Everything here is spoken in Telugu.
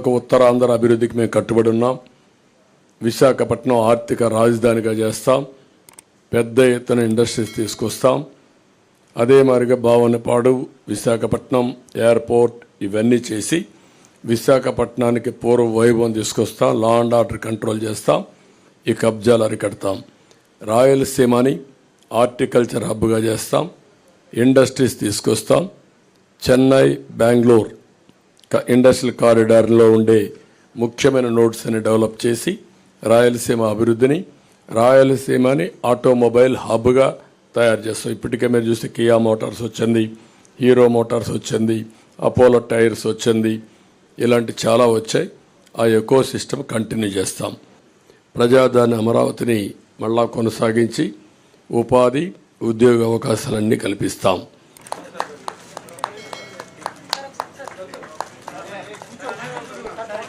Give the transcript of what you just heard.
ఒక ఉత్తరాంధ్ర అభివృద్ధికి మేము కట్టుబడి ఉన్నాం. విశాఖపట్నం ఆర్థిక రాజధానిగా చేస్తాం. పెద్ద ఎత్తున ఇండస్ట్రీస్ తీసుకొస్తాం. అదే మాదిరిగా భావనపాడు విశాఖపట్నం ఎయిర్పోర్ట్ ఇవన్నీ చేసి విశాఖపట్నానికి పూర్వ వైభవం తీసుకొస్తాం. లా అండ్ ఆర్డర్ కంట్రోల్ చేస్తాం. ఈ కబ్జాలు అరికడతాం. రాయలసీమని ఆర్టికల్చర్ హబ్గా చేస్తాం. ఇండస్ట్రీస్ తీసుకొస్తాం. చెన్నై బెంగళూరు ఇండస్ట్రియల్ కారిడార్లో ఉండే ముఖ్యమైన నోడ్స్ అని డెవలప్ చేసి రాయలసీమ అభివృద్ధిని రాయలసీమని ఆటోమొబైల్ హబ్గా తయారు చేస్తాం. ఇప్పటికే మీరు చూస్తే కియా మోటార్స్ వచ్చింది హీరో మోటార్స్ వచ్చింది అపోలో టైర్స్ వచ్చింది ఇలాంటి చాలా వచ్చాయి. ఆ ఎకో సిస్టమ్ కంటిన్యూ చేస్తాం. ప్రజాదాని అమరావతిని మళ్ళా కొనసాగించి ఉపాధి ఉద్యోగ అవకాశాలన్నీ కల్పిస్తాం.